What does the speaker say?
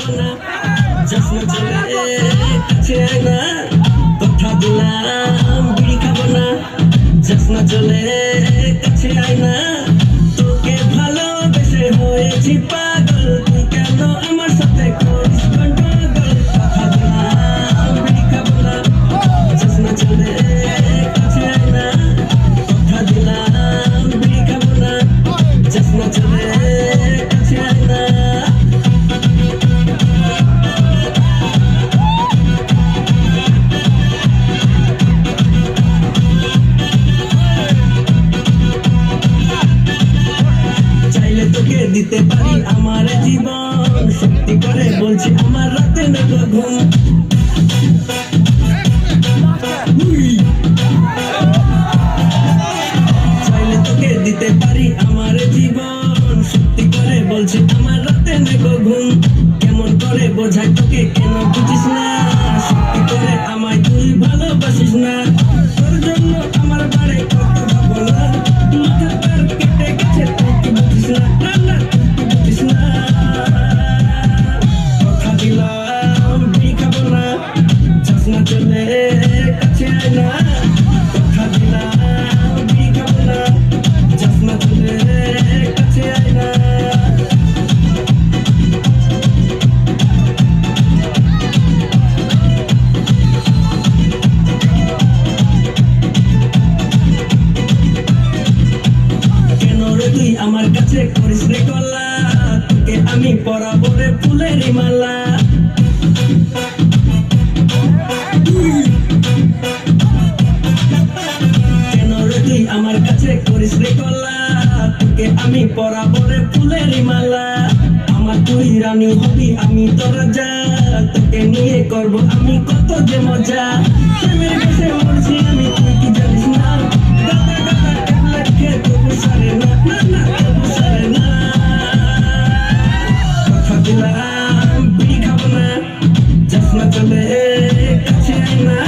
খাব না দিতে পারি আমার জীবন। সত্যি করে বলছি, আমার রাতে নেব ঘুম। চাইলে করে বলছি, আমার কেমন বোঝাই তোকে কেন বুঝিস না। সত্যি করে আমায় তুই ভালোবাসিস না। আমার কাছে করিস রে কলা। তোকে আমি পরাবরে ফুলের মালা। আমার তুই রানী হবি আমি তো যা তোকে নিয়ে করব আমি কত যে মজা। প্রেমের কাছে মরছি আমি, তুই কি জানিস না? সারে না? সারে না। কথা দিলাম, বিড়ি না। চলে, কাছে না।